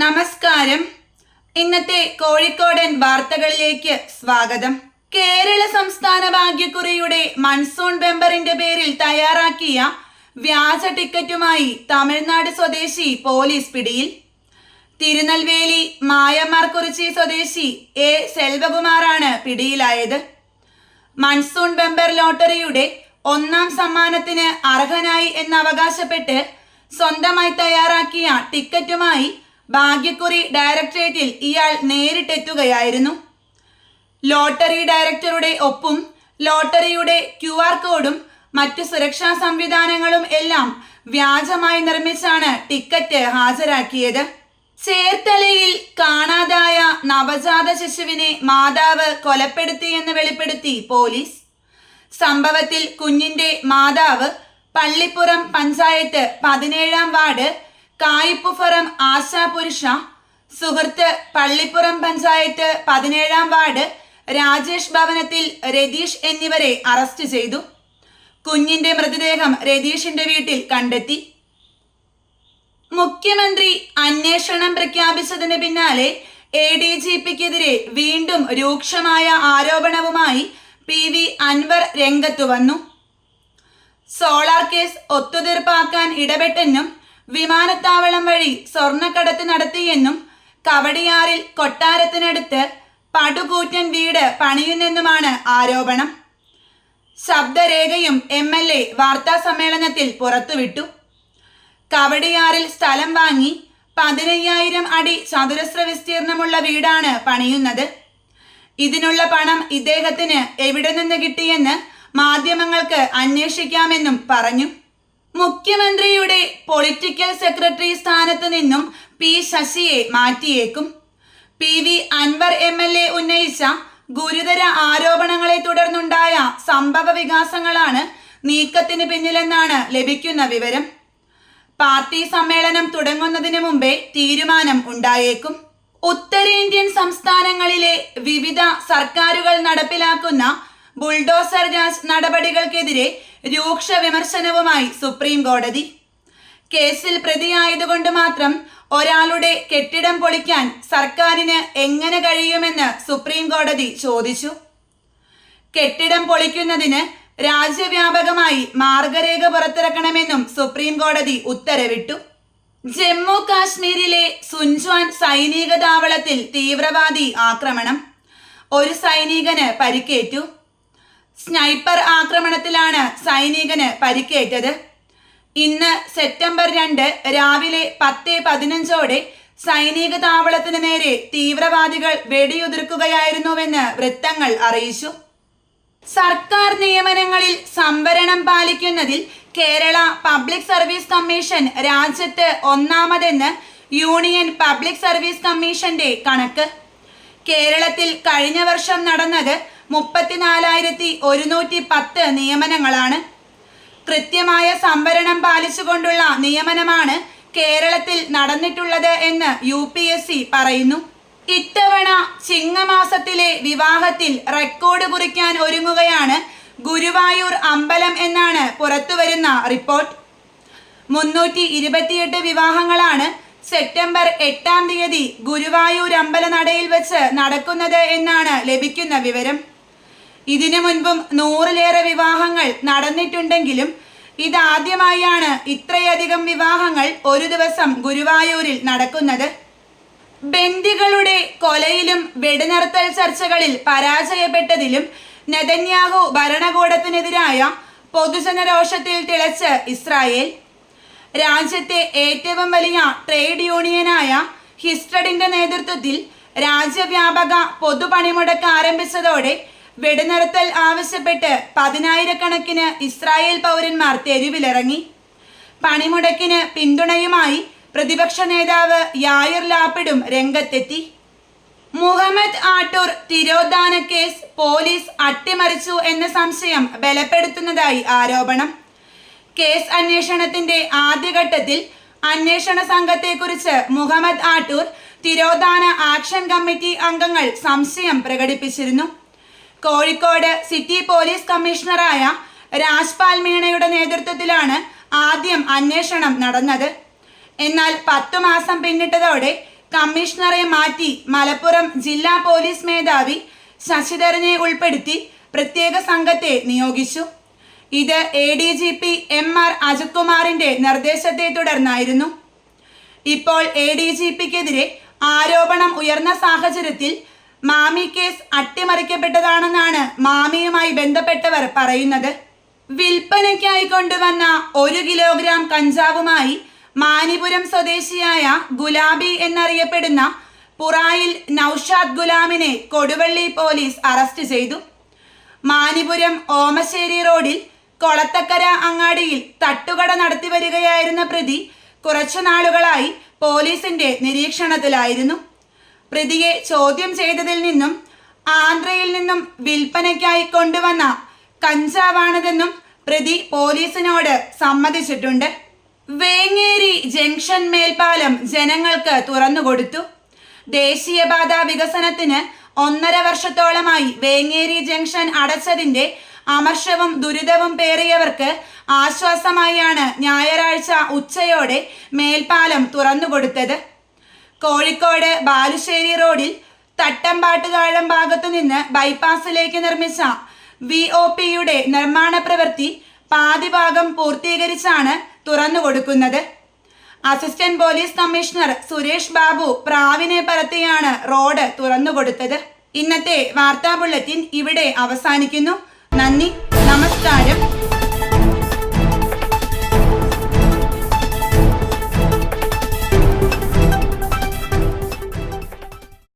നമസ്കാരം. ഇന്നത്തെ കോഴിക്കോടൻ വാർത്തകളിലേക്ക് സ്വാഗതം. കേരള സംസ്ഥാന ഭാഗ്യക്കുറിയുടെ മൺസൂൺ ബെമ്പറിന്റെ പേരിൽ തയ്യാറാക്കിയ വ്യാജ ടിക്കറ്റുമായി തമിഴ്നാട് സ്വദേശി പോലീസ് പിടിയിൽ. തിരുനെൽവേലി മായമാർക്കുറിച്ചി സ്വദേശി എ സെൽവകുമാറാണ് പിടിയിലായത്. മൺസൂൺ ബെമ്പർ ലോട്ടറിയുടെ ഒന്നാം സമ്മാനത്തിന് അർഹനായി എന്നവകാശപ്പെട്ട് സ്വന്തമായി തയ്യാറാക്കിയ ടിക്കറ്റുമായി ഭാഗ്യക്കുറി ഡയറക്ടറേറ്റിൽ ഇയാൾ നേരിട്ടെത്തുകയായിരുന്നു. ലോട്ടറി ഡയറക്ടറുടെ ഒപ്പും ലോട്ടറിയുടെ ക്യു ആർ കോഡും മറ്റ് സുരക്ഷാ സംവിധാനങ്ങളും എല്ലാം വ്യാജമായി നിർമ്മിച്ചാണ് ടിക്കറ്റ് ഹാജരാക്കിയത്. ചേർത്തലയിൽ കാണാതായ നവജാത ശിശുവിനെ മാതാവ് കൊലപ്പെടുത്തിയെന്ന് വെളിപ്പെടുത്തി പോലീസ്. സംഭവത്തിൽ കുഞ്ഞിന്റെ മാതാവ് പള്ളിപ്പുറം പഞ്ചായത്ത് പതിനേഴാം വാർഡ് കായിപ്പുഫറം ആശാപുരുഷ സുഹൃത്ത് പള്ളിപ്പുറം പഞ്ചായത്ത് പതിനേഴാം വാർഡ് രാജേഷ് ഭവനത്തിൽ രതീഷ് എന്നിവരെ അറസ്റ്റ് ചെയ്തു. കുഞ്ഞിന്റെ മൃതദേഹം രതീഷിന്റെ വീട്ടിൽ കണ്ടെത്തി. മുഖ്യമന്ത്രി അന്വേഷണം പ്രഖ്യാപിച്ചതിന് പിന്നാലെ എ ഡി ജി പിക്കെതിരെ വീണ്ടും രൂക്ഷമായ ആരോപണവുമായി പി വി അൻവർ രംഗത്തു വന്നു. സോളാർ കേസ് ഒത്തുതീർപ്പാക്കാൻ ഇടപെട്ടെന്നും വിമാനത്താവളം വഴി സ്വർണക്കടത്ത് നടത്തിയെന്നും കവടിയാറിൽ കൊട്ടാരത്തിനടുത്ത് പടുകൂറ്റൻ വീട് പണിയുന്നെന്നുമാണ് ആരോപണം. ശബ്ദരേഖയും എം എൽ എ വാർത്താ സമ്മേളനത്തിൽ പുറത്തുവിട്ടു. കവടിയാറിൽ സ്ഥലം വാങ്ങി പതിനയ്യായിരം അടി ചതുരശ്ര വിസ്തീർണമുള്ള വീടാണ് പണിയുന്നത്. ഇതിനുള്ള പണം ഇദ്ദേഹത്തിന് എവിടെ നിന്ന് കിട്ടിയെന്ന് മാധ്യമങ്ങൾക്ക് അന്വേഷിക്കാമെന്നും പറഞ്ഞു. മുഖ്യമന്ത്രിയുടെ പൊളിറ്റിക്കൽ സെക്രട്ടറി സ്ഥാനത്ത് നിന്നും പി ശശിയെ മാറ്റിയേക്കും. P V Anvar M L A ഉന്നയിച്ച ഗുരുതര ആരോപണങ്ങളെ തുടർന്നുണ്ടായ സംഭവ വികാസങ്ങളാണ് നീക്കത്തിന് പിന്നിലെന്നാണ് ലഭിക്കുന്ന വിവരം. പാർട്ടി സമ്മേളനം തുടങ്ങുന്നതിന് മുമ്പേ തീരുമാനം ഉണ്ടായേക്കും. ഉത്തരേന്ത്യൻ സംസ്ഥാനങ്ങളിലെ വിവിധ സർക്കാരുകൾ നടപ്പിലാക്കുന്ന ബുൾഡോസർ രാജ് നടപടികൾക്കെതിരെ രൂക്ഷ വിമർശനവുമായി സുപ്രീം കോടതി. കേസിൽ പ്രതിയായതുകൊണ്ട് മാത്രം ഒരാളുടെ കെട്ടിടം പൊളിക്കാൻ സർക്കാരിന് എങ്ങനെ കഴിയുമെന്ന് സുപ്രീം കോടതി ചോദിച്ചു. കെട്ടിടം പൊളിക്കുന്നതിന് രാജ്യവ്യാപകമായി മാർഗരേഖ പുറത്തിറക്കണമെന്നും സുപ്രീം കോടതി ഉത്തരവിട്ടു. ജമ്മു കാശ്മീരിലെ സുൻജ്വാൻ സൈനിക താവളത്തിൽ തീവ്രവാദി ആക്രമണം. ഒരു സൈനികന് പരിക്കേറ്റു. സ്നൈപ്പർ ആക്രമണത്തിലാണ് സൈനികന് പരിക്കേറ്റത്. ഇന്ന് സെപ്റ്റംബർ രണ്ട് രാവിലെ പത്ത് പതിനഞ്ചോടെ സൈനിക താവളത്തിന് നേരെ തീവ്രവാദികൾ വെടിയുതിർക്കുകയായിരുന്നുവെന്ന് വൃത്തങ്ങൾ അറിയിച്ചു. സർക്കാർ നിയമനങ്ങളിൽ സംവരണം പാലിക്കുന്നതിൽ കേരള പബ്ലിക് സർവീസ് കമ്മീഷൻ രാജ്യത്ത് ഒന്നാമതെന്ന് യൂണിയൻ പബ്ലിക് സർവീസ് കമ്മീഷന്റെ കണക്ക്. കേരളത്തിൽ കഴിഞ്ഞ വർഷം നടന്നത് മുപ്പത്തിനാലായിരത്തി ഒരുന്നൂറ്റി പത്ത് നിയമനങ്ങളാണ്. കൃത്യമായ സംവരണം പാലിച്ചുകൊണ്ടുള്ള നിയമനമാണ് കേരളത്തിൽ നടന്നിട്ടുള്ളത് എന്ന് യു പി എസ് സി പറയുന്നു. ഇത്തവണ ചിങ്ങമാസത്തിലെ വിവാഹത്തിൽ റെക്കോർഡ് കുറിക്കാൻ ഒരുങ്ങുകയാണ് ഗുരുവായൂർ അമ്പലം എന്നാണ് പുറത്തുവരുന്ന റിപ്പോർട്ട്. മുന്നൂറ്റി ഇരുപത്തിയെട്ട് വിവാഹങ്ങളാണ് സെപ്റ്റംബർ എട്ടാം തീയതി ഗുരുവായൂർ അമ്പലനടയിൽ വെച്ച് നടക്കുന്നത് എന്നാണ് ലഭിക്കുന്ന വിവരം. ഇതിനു മുൻപും നൂറിലേറെ വിവാഹങ്ങൾ നടന്നിട്ടുണ്ടെങ്കിലും ഇതാദ്യമായാണ് ഇത്രയധികം വിവാഹങ്ങൾ ഒരു ദിവസം ഗുരുവായൂരിൽ നടക്കുന്നത്. ബന്ദികളുടെ കൊലയിലും വെടിനിർത്തൽ ചർച്ചകളിൽ പരാജയപ്പെട്ടതിലും നെതന്യാഹു ഭരണകൂടത്തിനെതിരായ പൊതുജനരോഷത്തിൽ തിളച്ച് ഇസ്രായേൽ. രാജ്യത്തെ ഏറ്റവും വലിയ ട്രേഡ് യൂണിയനായ ഹിസ്റ്റഡിന്റെ നേതൃത്വത്തിൽ രാജ്യവ്യാപക പൊതുപണിമുടക്ക് ആരംഭിച്ചതോടെ വെടിനിർത്തൽ ആവശ്യപ്പെട്ട് പതിനായിരക്കണക്കിന് ഇസ്രായേൽ പൗരന്മാർ തെരുവിലിറങ്ങി. പണിമുടക്കിന് പിന്തുണയുമായി പ്രതിപക്ഷ നേതാവ് യായർ ലാപ്പിഡും രംഗത്തെത്തി. മുഹമ്മദ് ആട്ടൂർ തിരോധാന കേസ് പോലീസ് അട്ടിമറിച്ചു എന്ന സംശയം ബലപ്പെടുത്തുന്നതായി ആരോപണം. കേസ് അന്വേഷണത്തിന്റെ ആദ്യഘട്ടത്തിൽ അന്വേഷണ സംഘത്തെക്കുറിച്ച് മുഹമ്മദ് ആട്ടൂർ തിരോധാന ആക്ഷൻ കമ്മിറ്റി അംഗങ്ങൾ സംശയം പ്രകടിപ്പിച്ചിരുന്നു. കോഴിക്കോട് സിറ്റി പോലീസ് കമ്മീഷണറായ രാജ്പാൽ മീണയുടെ നേതൃത്വത്തിലാണ് ആദ്യം അന്വേഷണം നടന്നത്. എന്നാൽ പത്തു മാസം പിന്നിട്ടതോടെ കമ്മീഷണറെ മാറ്റി മലപ്പുറം ജില്ലാ പോലീസ് മേധാവി ശശിധരനെ ഉൾപ്പെടുത്തി പ്രത്യേക സംഘത്തെ നിയോഗിച്ചു. ഇത് A D G P M R അജിത്കുമാറിന്റെ നിർദ്ദേശത്തെ തുടർന്നായിരുന്നു. ഇപ്പോൾ എ ഡി ജി പിക്കെതിരെ ആരോപണം ഉയർന്ന സാഹചര്യത്തിൽ മാമി കേസ് അട്ടിമറിക്കപ്പെട്ടതാണെന്നാണ് മാമിയുമായി ബന്ധപ്പെട്ടവർ പറയുന്നത്. വിൽപ്പനയ്ക്കായി കൊണ്ടുവന്ന ഒരു കിലോഗ്രാം കഞ്ചാവുമായി മാനിപുരം സ്വദേശിയായ ഗുലാബി എന്നറിയപ്പെടുന്ന പുറായിൽ നൌഷാദ് ഗുലാമിനെ കൊടുവള്ളി പോലീസ് അറസ്റ്റ് ചെയ്തു. മാനിപുരം ഓമശ്ശേരി റോഡിൽ കൊളത്തക്കര അങ്ങാടിയിൽ തട്ടുകട നടത്തി വരികയായിരുന്ന പ്രതി കുറച്ചു നാളുകളായി പോലീസിന്റെ നിരീക്ഷണത്തിലായിരുന്നു. പ്രതിയെ ചോദ്യം ചെയ്തതിൽ നിന്നും ആന്ധ്രയിൽ നിന്നും വിൽപ്പനയ്ക്കായി കൊണ്ടുവന്ന കഞ്ചാവാണിതെന്നും പ്രതി പോലീസിനോട് സമ്മതിച്ചിട്ടുണ്ട്. വേങ്ങേരി ജംഗ്ഷൻ മേൽപ്പാലം ജനങ്ങൾക്ക് തുറന്നുകൊടുത്തു. ദേശീയപാത വികസനത്തിന് ഒന്നര വർഷത്തോളമായി വേങ്ങേരി ജംഗ്ഷൻ അടച്ചതിന്റെ അമർഷവും ദുരിതവും പേറിയവർക്ക് ആശ്വാസമായാണ് ഞായറാഴ്ച ഉച്ചയോടെ മേൽപ്പാലം തുറന്നുകൊടുത്തത്. കോഴിക്കോട് ബാലുശ്ശേരി റോഡിൽ തട്ടമ്പാട്ടുതാഴം ഭാഗത്തു നിന്ന് ബൈപ്പാസിലേക്ക് നിർമ്മിച്ച വി ഒ പിയുടെ നിർമ്മാണ പ്രവൃത്തി പാതിഭാഗം പൂർത്തീകരിച്ചാണ് തുറന്നുകൊടുക്കുന്നത് assistant police commissioner Suresh Babu പ്രാവിനെ പറത്തിയാണ് റോഡ് തുറന്നുകൊടുത്തത് ഇന്നത്തെ വാർത്താ ബുള്ളറ്റിൻ ഇവിടെ അവസാനിക്കുന്നു. നന്ദി നമസ്കാരം.